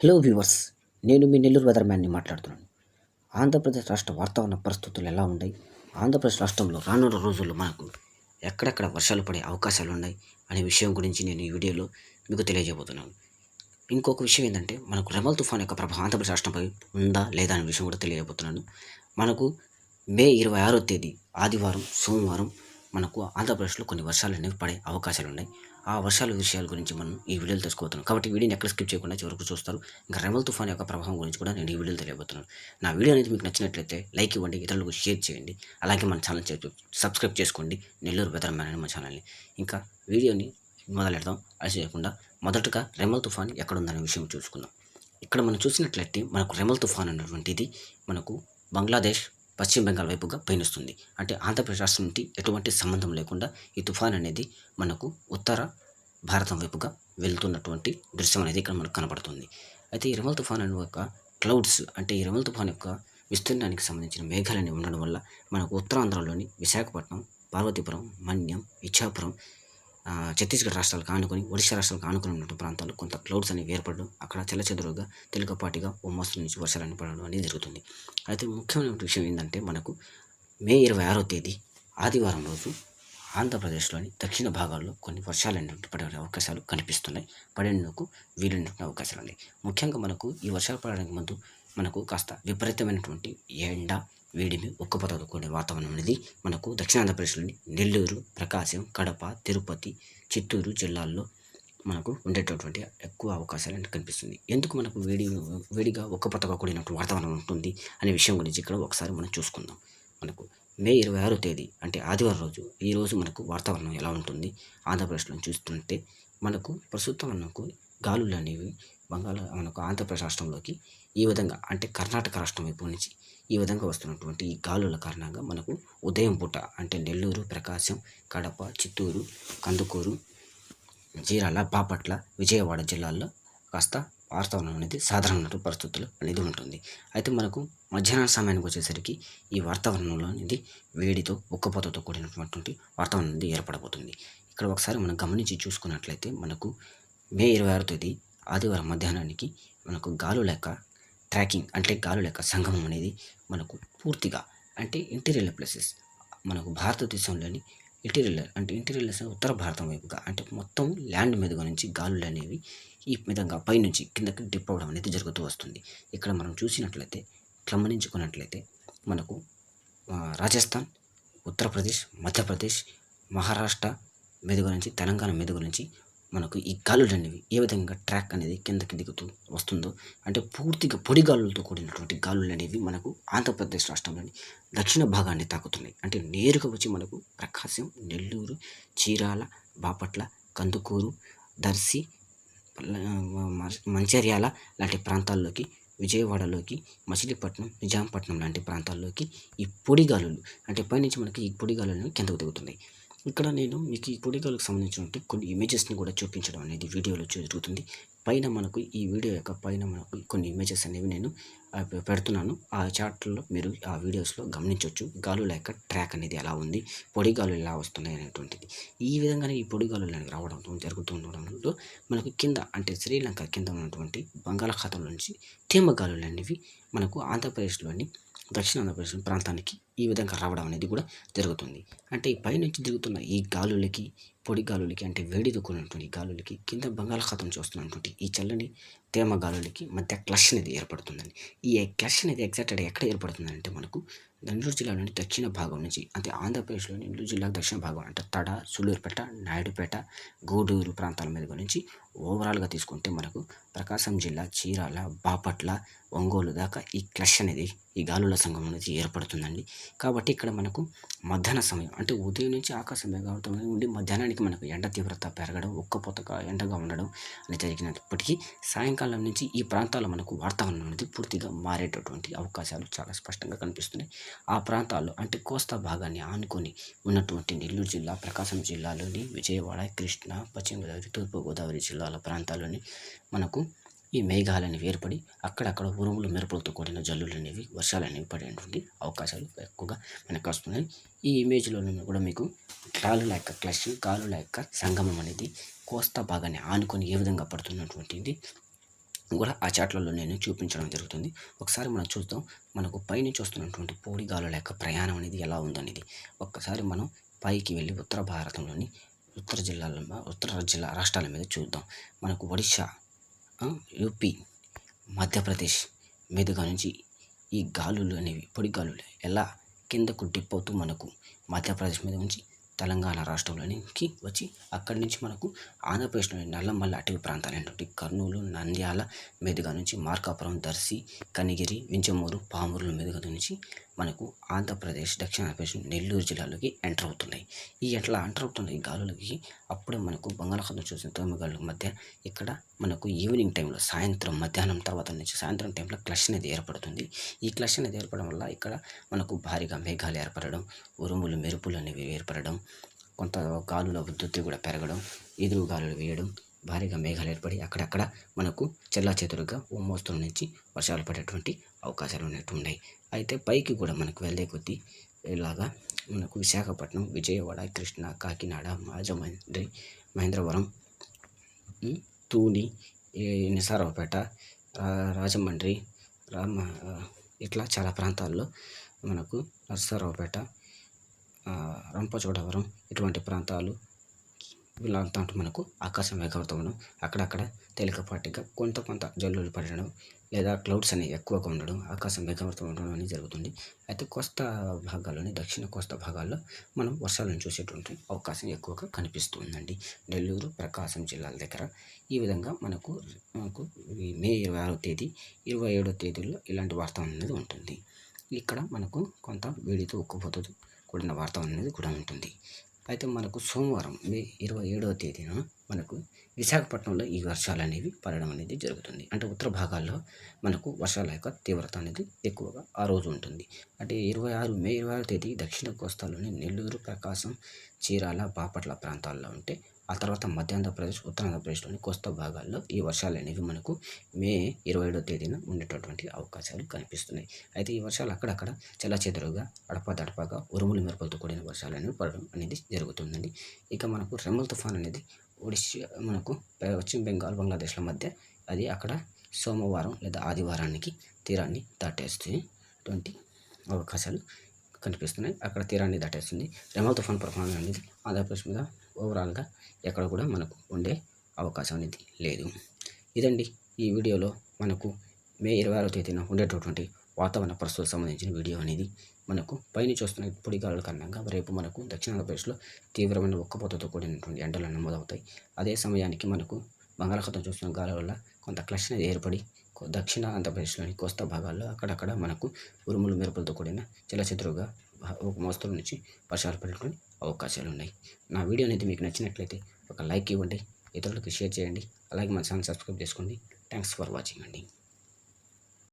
Hello viewers నేను మీ నెల్లూరు వెదర్మ్యాన్ని మాట్లాడుతున్నాను. ఆంధ్రప్రదేశ్ రాష్ట్ర వాతావరణ పరిస్థితులు ఎలా ఉన్నాయి? ఆంధ్రప్రదేశ్ రాష్ట్రంలో రానున్న రోజుల్లో మనకు ఎక్కడెక్కడ వర్షాలు పడే అవకాశాలు ఉన్నాయి అనే విషయం గురించి నేను ఈ వీడియోలో మీకు తెలియజేయబోతున్నాను. ఇంకొక విషయం ఏంటంటే మనకు రెమల్ తుఫాన్ యొక్క ప్రభావం ఆంధ్రప్రదేశ్ రాష్ట్రంపై ఉందా లేదా అనే విషయం కూడా తెలియజేయబోతున్నాను. మనకు మే ఇరవై ఆరో తేదీ ఆదివారం సోమవారం మనకు ఆంధ్రప్రదేశ్లో కొన్ని వర్షాలు అనేవి పడే అవకాశాలు ఉన్నాయి. ఆ వర్షాల విషయాల గురించి మనం ఈ వీడియోలు తెలుసుకోబోతున్నాం. కాబట్టి వీడియోని ఎక్కడ స్కిప్ చేయకుండా చివరకు చూస్తారు. ఇంకా రెమల్ తుఫాన్ యొక్క ప్రభావం గురించి కూడా నేను ఈ వీడియోలు తెలియబోతున్నాను. నా వీడియో అనేది మీకు నచ్చినట్లయితే లైక్ ఇవ్వండి ఇతరులకు షేర్ చేయండి. అలాగే మన ఛానల్ సబ్స్క్రైబ్ చేసుకోండి. నెల్లూరు వెదర్ మ్యాన్ అనే ఛానల్ని. ఇంకా వీడియోని మొదలెడదాం. అది చేయకుండా మొదటగా రెమల్ తుఫాన్ ఎక్కడుందనే విషయం చూసుకుందాం. ఇక్కడ మనం చూసినట్లయితే మనకు రెమల్ తుఫాన్ అన్నటువంటిది మనకు బంగ్లాదేశ్ పశ్చిమ బెంగాల్ వైపుగా పయనిస్తుంది. అంటే ఆంధ్రప్రదేశ్ రాష్ట్రం నుండి ఎటువంటి సంబంధం లేకుండా ఈ తుఫాన్ అనేది మనకు ఉత్తర భారతం వైపుగా వెళ్తున్నటువంటి దృశ్యం అనేది ఇక్కడ మనకు కనబడుతుంది. అయితే ఈ రెమల్ తుఫాన్ అనే ఒక క్లౌడ్స్ అంటే ఈ రెమల్ తుఫాన్ యొక్క విస్తీర్ణానికి సంబంధించిన మేఘాలని ఉండడం వల్ల మనకు ఉత్తరాంధ్రలోని విశాఖపట్నం పార్వతీపురం మన్యం ఇచ్చాపురం ఛత్తీస్గఢ్ రాష్ట్రాలకు ఆనుకొని ఒడిశా రాష్ట్రాలకు ఆనుకొని ఉన్నటువంటి ప్రాంతాల్లో కొంత క్లౌడ్స్ అనేవి ఏర్పడడం అక్కడ చెల్లచెదురుగా తేలికపాటిగా ఓ మోస్తరు నుంచి వర్షాలు పడడం అనేది జరుగుతుంది. అయితే ముఖ్యమైన విషయం ఏంటంటే మనకు మే ఇరవై ఆరో తేదీ ఆదివారం రోజు ఆంధ్రప్రదేశ్లోని దక్షిణ భాగాల్లో కొన్ని వర్షాలు అనేటువంటి పడే అవకాశాలు కనిపిస్తున్నాయి. పడేందుకు వీలైనటువంటి అవకాశాలు ఉన్నాయి. ముఖ్యంగా మనకు ఈ వర్షాలు పడడానికి ముందు మనకు కాస్త విపరీతమైనటువంటి ఎండ వేడిమి ఉక్కపోతతో కూడిన వాతావరణం అనేది మనకు దక్షిణ ఆంధ్రప్రదేశ్లోని నెల్లూరు ప్రకాశం కడప తిరుపతి చిత్తూరు జిల్లాల్లో మనకు ఉండేటటువంటి ఎక్కువ అవకాశాలు అంటే కనిపిస్తుంది. ఎందుకు మనకు వేడి వేడిగా ఉక్కపోతగా కూడినటువంటి వాతావరణం ఉంటుంది అనే విషయం గురించి ఇక్కడ ఒకసారి మనం చూసుకుందాం. మనకు మే ఇరవై ఆరో తేదీ అంటే ఆదివారం రోజు ఈరోజు మనకు వాతావరణం ఎలా ఉంటుంది? ఆంధ్రప్రదేశ్లో చూస్తుంటే మనకు ప్రస్తుతం మనకు గాలులు అనేవి బంగాళ మనకు ఆంధ్రప్రదేశ్ రాష్ట్రంలోకి ఈ విధంగా అంటే కర్ణాటక రాష్ట్రం వైపు నుంచి ఈ విధంగా వస్తున్నటువంటి ఈ గాలుల కారణంగా మనకు ఉదయం పూట అంటే నెల్లూరు ప్రకాశం కడప చిత్తూరు కందుకూరు చీరాల బాపట్ల విజయవాడ జిల్లాల్లో కాస్త వాతావరణం అనేది సాధారణ పరిస్థితులు అనేది ఉంటుంది. అయితే మనకు మధ్యాహ్నం సమయానికి వచ్చేసరికి ఈ వాతావరణంలో అనేది వేడితో ఉక్కపోతతో కూడినటువంటి వాతావరణం అనేది ఏర్పడబోతుంది. ఇక్కడ ఒకసారి మనం గమనించి చూసుకున్నట్లయితే మనకు మే ఇరవై ఆరో తేదీ ఆదివారం మధ్యాహ్నానికి మనకు గాలు లేక ట్రాకింగ్ అంటే గాలుల యొక్క సంగమం అనేది మనకు పూర్తిగా అంటే ఇంటీరియర్ ప్లేసెస్. మనకు భారతదేశంలోని ఇంటీరియర్ అంటే ఇంటీరియర్ ఉత్తర భారతం వైపుగా అంటే మొత్తం ల్యాండ్ మీదుగా నుంచి గాలులు అనేవి ఈ విధంగా పైనుంచి కిందకి డిప్ అవ్వడం అనేది జరుగుతూ వస్తుంది. ఇక్కడ మనం చూసినట్లయితే గమనించుకున్నట్లయితే మనకు రాజస్థాన్ ఉత్తరప్రదేశ్ మధ్యప్రదేశ్ మహారాష్ట్ర మీదుగా నుంచి తెలంగాణ మీదుగా నుంచి మనకు ఈ గాలులు అనేవి ఏ విధంగా ట్రాక్ అనేది కిందకి దిగుతూ వస్తుందో అంటే పూర్తిగా పొడి గాలులతో కూడినటువంటి గాలులు అనేవి మనకు ఆంధ్రప్రదేశ్ రాష్ట్రంలోని దక్షిణ భాగాన్ని తాకుతున్నాయి. అంటే నేరుగా వచ్చి మనకు ప్రకాశం నెల్లూరు చీరాల బాపట్ల కందుకూరు దర్శి మ- మంచిర్యాల లాంటి ప్రాంతాల్లోకి విజయవాడలోకి మచిలీపట్నం నిజాంపట్నం లాంటి ప్రాంతాల్లోకి ఈ పొడి గాలులు అంటే పైనుంచి మనకి ఈ పొడి గాలులు అనేవి కిందకు దిగుతున్నాయి. ఇక్కడ నేను మీకు ఈ పొడిగాలుకు సంబంధించినటువంటి కొన్ని ఇమేజెస్ని కూడా చూపించడం అనేది వీడియోలో జరుగుతుంది. పైన మనకు ఈ వీడియో యొక్క పైన మనకు కొన్ని ఇమేజెస్ అనేవి నేను పెడుతున్నాను. ఆ చార్ట్లో మీరు ఆ వీడియోస్లో గమనించవచ్చు గాలుల యొక్క ట్రాక్ అనేది ఎలా ఉంది పొడి గాలులు ఎలా వస్తున్నాయి అనేటువంటిది. ఈ విధంగానే ఈ పొడి గాలులు అనేవి రావడం జరుగుతుండడంలో మనకు కింద అంటే శ్రీలంక కింద ఉన్నటువంటి బంగాళాఖాతం నుంచి తేమ గాలులు అనేవి మనకు ఆంధ్రప్రదేశ్లోని దక్షిణ ఆంధ్రప్రదేశ్ ప్రాంతానికి ఈ విధంగా రావడం అనేది కూడా జరుగుతుంది. అంటే ఈ పైనుంచి దిగుతున్న ఈ గాలులకి పొడి గాలులకి అంటే వేడితో కూడినటువంటి గాలులకి కింద బంగాళాఖాతం చూస్తున్నటువంటి ఈ చల్లని తేమ గాలులకి మధ్య క్లష్ అనేది ఏర్పడుతుందండి. ఈ క్లష్ అనేది ఎగ్జాక్ట్గా ఎక్కడ ఏర్పడుతుందంటే మనకు నెల్లూరు జిల్లాలోని దక్షిణ భాగం నుంచి అంటే ఆంధ్రప్రదేశ్లోని నెల్లూరు జిల్లా దక్షిణ భాగం అంటే తడ సూలూరుపేట నాయుడుపేట గూడూరు ప్రాంతాల మీద గురించి ఓవరాల్గా తీసుకుంటే మనకు ప్రకాశం జిల్లా చీరాల బాపట్ల ఒంగోలు దాకా ఈ క్లష్ అనేది ఈ గాలుల సంఘం అనేది ఏర్పడుతుందండి. కాబట్టి ఇక్కడ మనకు మధ్యాహ్న సమయం అంటే ఉదయం నుంచి ఆకాశం మేఘావృతం ఉండి మధ్యాహ్నానికి మనకు ఎండ తీవ్రత పెరగడం ఒక్కపోతగా ఎండగా ఉండడం అనేది జరిగినప్పటికీ సాయంకాలం నుంచి ఈ ప్రాంతాల్లో మనకు వాతావరణం అనేది పూర్తిగా మారేటటువంటి అవకాశాలు చాలా స్పష్టంగా కనిపిస్తున్నాయి. ఆ ప్రాంతాల్లో అంటే కోస్తా భాగాన్ని ఆనుకొని ఉన్నటువంటి నెల్లూరు జిల్లా ప్రకాశం జిల్లాలోని విజయవాడ కృష్ణా పశ్చిమ గోదావరి తూర్పు గోదావరి జిల్లాల ప్రాంతాల్లోని మనకు ఈ మేఘాలని ఏర్పడి అక్కడక్కడ ఉరుములు మెరుపులతో కూడిన జల్లులు అనేవి వర్షాలు అనేవి పడేటువంటి అవకాశాలు ఎక్కువగా మనకు వస్తున్నాయి. ఈ ఇమేజ్లో కూడా మీకు గాలుల యొక్క క్లష్ గాలుల యొక్క సంగమం అనేది కోస్తా భాగాన్ని ఆనుకొని ఏ విధంగా పడుతున్నటువంటిది కూడా ఆ చాట్లలో నేను చూపించడం జరుగుతుంది. ఒకసారి మనం చూద్దాం. మనకు పైనుంచి వస్తున్నటువంటి పొడి గాలుల యొక్క ప్రయాణం అనేది ఎలా ఉందనేది. ఒక్కసారి మనం పైకి వెళ్ళి ఉత్తర భారతంలోని ఉత్తర జిల్లాల ఉత్తర జిల్లా రాష్ట్రాల మీద చూద్దాం. మనకు ఒడిశా యూపీ మధ్యప్రదేశ్ మీదుగా నుంచి ఈ గాలులు అనేవి పొడి గాలులు ఎలా కిందకు డిప్ అవుతూ మనకు మధ్యప్రదేశ్ మీద నుంచి తెలంగాణ రాష్ట్రంలోనికి వచ్చి అక్కడి నుంచి మనకు ఆంధ్రప్రదేశ్లోని నల్లమల్ల అటవీ ప్రాంతాలైనటువంటి కర్నూలు నంద్యాల మీదుగా నుంచి మార్కాపురం దర్శి కనిగిరి వించమూరు పామూరుల మీదుగా నుంచి మనకు ఆంధ్రప్రదేశ్ దక్షిణాంధ్రప్రదేశ్ నెల్లూరు జిల్లాలోకి ఎంటర్ అవుతున్నాయి. ఈ ఎట్లా ఎంటర్ అవుతున్న ఈ గాలులకి అప్పుడే మనకు బంగాళాఖాతం చూసిన తోమగాళ్ళ మధ్య ఇక్కడ మనకు ఈవినింగ్ టైంలో సాయంత్రం మధ్యాహ్నం తర్వాత నుంచి సాయంత్రం టైంలో క్లష్ అనేది ఏర్పడుతుంది. ఈ క్లష్ అనేది ఏర్పడడం వల్ల ఇక్కడ మనకు భారీగా మేఘాలు ఏర్పడడం ఉరుములు మెరుపులు అనేవి ఏర్పడడం కొంత గాలుల ఉద్ధృతి కూడా పెరగడం ఎదురు గాలులు వేయడం భారీగా మేఘాలు ఏర్పడి అక్కడక్కడ మనకు చెల్లా చేతులుగా ఓ మోస్తరు నుంచి వర్షాలు పడేటువంటి అవకాశాలు ఉన్నట్టు ఉన్నాయి. అయితే పైకి కూడా మనకు వెళ్ళే కొద్దీ ఇలాగా మనకు విశాఖపట్నం విజయవాడ కృష్ణా కాకినాడ మాజమండ్రి మహేంద్రవరం తూని నిసారావుపేట రాజమండ్రి రామ ఇట్లా చాలా ప్రాంతాల్లో మనకు నరసరావుపేట రంపచోడవరం ఇటువంటి ప్రాంతాలు వీళ్ళంతా మనకు ఆకాశం మేఘావృతం అక్కడక్కడ తేలికపాటిగా కొంత కొంత జల్లులు పడడం లేదా క్లౌడ్స్ అనేవి ఎక్కువగా ఉండడం ఆకాశం వేగవర్తం ఉండడం అనేది జరుగుతుంది. అయితే కోస్తా భాగాల్లోని దక్షిణ కోస్తా భాగాల్లో మనం వర్షాలను చూసేటువంటి అవకాశం ఎక్కువగా కనిపిస్తుందండి. నెల్లూరు ప్రకాశం జిల్లాల దగ్గర ఈ విధంగా మనకు మనకు మే ఇరవై ఆరో తేదీ ఇరవై ఏడో తేదీలో ఇలాంటి వాతావరణం అనేది ఉంటుంది. ఇక్కడ మనకు కొంత వేడితో ఉక్కుపోతూ కూడిన వాతావరణం అనేది కూడా ఉంటుంది. అయితే మనకు సోమవారం మే ఇరవై ఏడవ తేదీన మనకు విశాఖపట్నంలో ఈ వర్షాలు అనేవి పడడం అనేది జరుగుతుంది. అంటే ఉత్తర భాగాల్లో మనకు వర్షాల యొక్క తీవ్రత అనేది ఎక్కువగా ఆ రోజు ఉంటుంది. అంటే ఇరవై ఆరు మే ఇరవై ఆరు తేదీ దక్షిణ కోస్తాలోని నెల్లూరు ప్రకాశం చీరాల బాపట్ల ప్రాంతాల్లో ఉంటే ఆ తర్వాత మధ్య ఆంధ్రప్రదేశ్ కోస్తా భాగాల్లో ఈ వర్షాలు అనేవి మనకు మే ఇరవై ఏడో తేదీన ఉండేటటువంటి అవకాశాలు కనిపిస్తున్నాయి. అయితే ఈ వర్షాలు అక్కడక్కడ చెల్లచెదురుగా అడపాదడపాగా ఉరుములు మెరుపులతో కూడిన వర్షాలు అనేవి పడడం అనేది జరుగుతుందండి. ఇక మనకు రెమల్ తుఫాన్ అనేది ఒడిశా మనకు పశ్చిమ బెంగాల్ బంగ్లాదేశ్ల మధ్య అది అక్కడ సోమవారం లేదా ఆదివారానికి తీరాన్ని దాటేసేటువంటి అవకాశాలు కనిపిస్తున్నాయి. అక్కడ తీరాన్ని దాటేస్తుంది. రెమల్ తుఫాన్ ప్రభావం అనేది ఆంధ్రప్రదేశ్ మీద ఓవరాల్గా ఎక్కడ కూడా మనకు ఉండే అవకాశం అనేది లేదు. ఇదండి ఈ వీడియోలో మనకు మే ఇరవై ఆరో తేదీన ఉండేటటువంటి వాతావరణ పరిస్థితులకు సంబంధించిన వీడియో అనేది మనకు పైన చూస్తున్న పొడి గాలుల కారణంగా రేపు మనకు దక్షిణ ఆంధ్రప్రదేశ్లో తీవ్రమైన ఉక్కపోతతో కూడినటువంటి ఎండలు నమోదవుతాయి. అదే సమయానికి మనకు బంగాళాఖాతం చూస్తున్న గాలి వల్ల కొంత క్లష్ అనేది ఏర్పడి దక్షిణ ఆంధ్రప్రదేశ్లోని కోస్తా భాగాల్లో అక్కడక్కడ మనకు ఉరుములు మెరుపులతో కూడిన చిలచిత్రుగా ఒక మోస్తరు నుంచి వర్షాలు పడేటువంటి అవకాశాలు ఉన్నాయి నా వీడియో అనేది మీకు నచ్చినట్లయితే ఒక లైక్ ఇవ్వండి ఇతరులకు షేర్ చేయండి అలాగే మన ఛానల్ సబ్స్క్రైబ్ చేసుకోండి. థ్యాంక్స్ ఫర్ వాచింగ్ అండి.